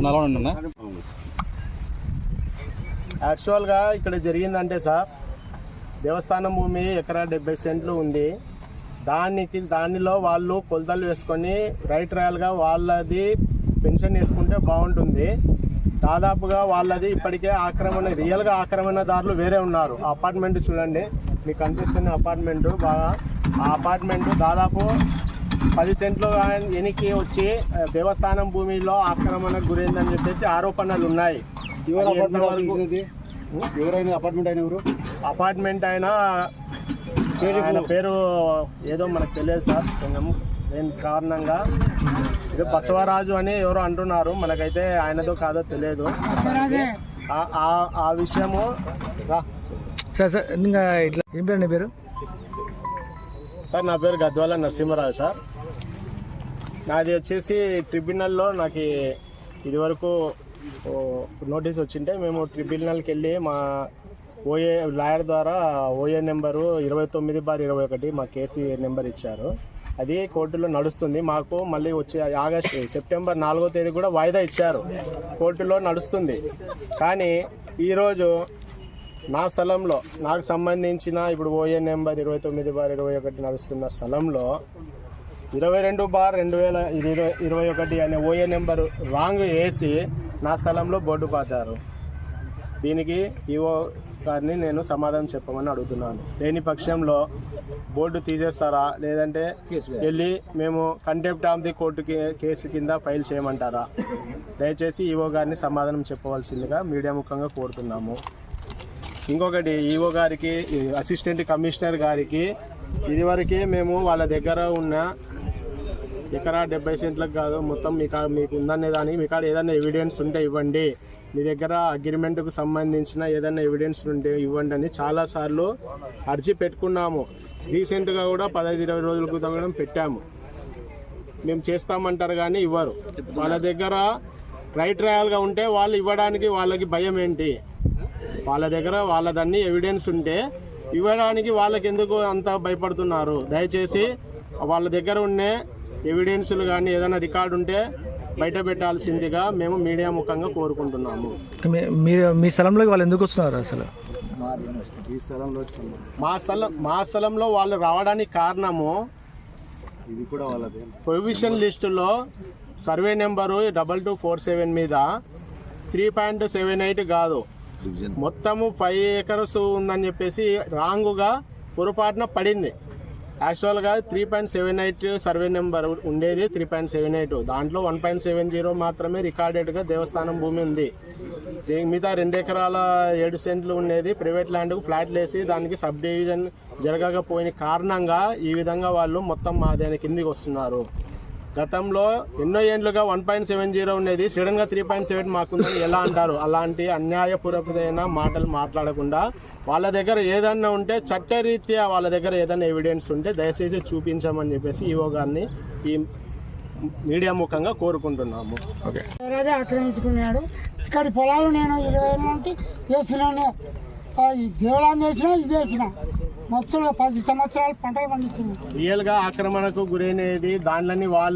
అలా ఉంటుందా యాక్చువల్గా ఇక్కడ జరిగిందంటే సార్ దేవస్థానం భూమి ఎకరా డెబ్బై సెంట్లు ఉంది. దానికి దానిలో వాళ్ళు కొలతలు వేసుకొని రైట్ రాయల్గా వాళ్ళది పెన్షన్ వేసుకుంటే బాగుంటుంది. దాదాపుగా వాళ్ళది ఇప్పటికే ఆక్రమణ రియల్గా ఆక్రమణదారులు వేరే ఉన్నారు. ఆ అపార్ట్మెంట్ చూడండి మీకు కనిపిస్తున్న అపార్ట్మెంట్ బాగా. ఆ అపార్ట్మెంట్ దాదాపు పది సెంట్లు వెనక్కి వచ్చి దేవస్థానం భూమిలో ఆక్రమణకు గురైందని చెప్పేసి ఆరోపణలు ఉన్నాయి? ఎవరైనా అపార్ట్మెంట్ అయిన ఎవరు? అపార్ట్మెంట్ అయినా ఆయన పేరు ఏదో మనకు తెలియదు సార్. కొంచెం దేని కారణంగా ఇది బసవరాజు అని ఎవరో అంటున్నారు. మనకైతే ఆయనదో కాదో తెలియదు. ఆ- ఆ- ఆ విషయము రా. సార్ సార్ ఇంకా ఇట్లా ఏం పేరు నీ పేరు? సార్ నా పేరు గద్వాల నరసింహరావు సార్. నాది వచ్చేసి ట్రిబ్యునల్లో నాకు ఇదివరకు నోటీస్ వచ్చింటే మేము ట్రిబ్యునల్కి వెళ్ళి మా ఓఏ లాయర్ ద్వారా ఓఏ నెంబరు ఇరవై తొమ్మిది బార్ ఇరవై ఒకటి మా కేసీ నెంబర్ ఇచ్చారు. అది కోర్టులో నడుస్తుంది. మాకు మళ్ళీ వచ్చే ఆగస్ట్ సెప్టెంబర్ నాలుగో తేదీ కూడా వాయిదా ఇచ్చారు. కోర్టులో నడుస్తుంది. కానీ ఈరోజు నా స్థలంలో నాకు సంబంధించిన ఇప్పుడు ఓఏ నెంబర్ ఇరవై తొమ్మిది బార్ ఇరవై ఒకటి నడుస్తున్న స్థలంలో ఇరవై రెండు బార్ రెండు వేల ఇరవై ఇరవై ఒకటి అనే ఓఏ నెంబర్ రాంగ్ వేసి నా స్థలంలో బోర్డు పాతారు. దీనికి ఈఓ గారిని నేను సమాధానం చెప్పమని అడుగుతున్నాను. లేని పక్షంలో బోర్డు తీసేస్తారా? లేదంటే వెళ్ళి మేము కంటెంప్ట్ ఆఫ్ ది కోర్టుకి కేసు కింద ఫైల్ చేయమంటారా? దయచేసి ఈఓ గారిని సమాధానం చెప్పవలసిందిగా మీడియా ముఖంగా కోరుతున్నాము. ఇంకొకటి ఈఓ గారికి అసిస్టెంట్ కమిషనర్ గారికి ఇదివరకే మేము వాళ్ళ దగ్గర ఉన్న ఎకరా డెబ్బై సెంట్లకు కాదు మొత్తం మీ కాడ మీకు ఉందనే దానికి మీ కాడ ఏదైనా ఎవిడెన్స్ ఉంటే ఇవ్వండి. మీ దగ్గర అగ్రిమెంట్కు సంబంధించిన ఏదైనా ఎవిడెన్స్ ఉంటే ఇవ్వండి అని చాలాసార్లు అర్జీ పెట్టుకున్నాము. రీసెంట్గా కూడా పదహైదు ఇరవై రోజుల క్రితం కూడా పెట్టాము. మేము చేస్తామంటారు కానీ ఇవ్వరు. వాళ్ళ దగ్గర రైట్ రాయల్గా ఉంటే వాళ్ళు ఇవ్వడానికి వాళ్ళకి భయం ఏంటి? వాళ్ళ దగ్గర వాళ్ళదన్నీ ఎవిడెన్స్ ఉంటే ఇవ్వడానికి వాళ్ళకి ఎందుకు అంత భయపడుతున్నారు? దయచేసి వాళ్ళ దగ్గర ఉండే ఎవిడెన్స్లు కానీ ఏదైనా రికార్డు ఉంటే బయట పెట్టాల్సిందిగా మేము మీడియా ముఖంగా కోరుకుంటున్నాము. మీ మీరు మీ స్థలంలోకి వాళ్ళు ఎందుకు వస్తున్నారు అసలు. మా స్థలం మా స్థలంలో వాళ్ళు రావడానికి కారణము ఇది కూడా వాళ్ళదే. ప్రొవిషన్ లిస్టులో survey number double two four seven మీద త్రీ పాయింట్ సెవెన్ ఎయిట్ కాదు. మొత్తము ఫైవ్ ఏకర్స్ ఉందని చెప్పేసి రాంగుగా పొరపాటున పడింది. యాక్చువల్గా three point seven eight survey number ఉండేది త్రీ పాయింట్ సెవెన్ ఎయిట్ దాంట్లో వన్ పాయింట్ సెవెన్ జీరో మాత్రమే రికార్డెడ్గా దేవస్థానం భూమి ఉంది. మిగతా రెండు ఎకరాల ఏడు సెంట్లు ఉండేది. ప్రైవేట్ ల్యాండ్కు ఫ్లాట్లు వేసి దానికి సబ్ డివిజన్ జరగకపోయిన కారణంగా ఈ విధంగా వాళ్ళు మొత్తం మా దాని కిందికి వస్తున్నారు. గతంలో ఎన్నో ఏండ్లుగా వన్ పాయింట్ సెవెన్ జీరో ఉండేది. సడన్గా త్రీ పాయింట్ సెవెన్ మాకుందని ఎలా అంటారు? అలాంటి అన్యాయపూర్వకమైన మాటలు మాట్లాడకుండా వాళ్ళ దగ్గర ఏదన్నా ఉంటే చట్టరీత్యా వాళ్ళ దగ్గర ఏదైనా ఎవిడెన్స్ ఉంటే దయచేసి చూపించమని చెప్పేసి ఈఓ గారిని ఈ మీడియా ముఖంగా కోరుకుంటున్నాము. ఓకే. రాజా ఆక్రమించుకున్నాడు ఇక్కడి పొలాలు నేను ఇరవై ఏళ్ళ నుండి చేసినాను ఆ, ఈ దేవాలయం చేసిన ఇది వేసిన మొత్తం పది సంవత్సరాలు పంటలు పండించింది రియల్గా ఆక్రమణకు గురైనది దానిలని వాళ్ళు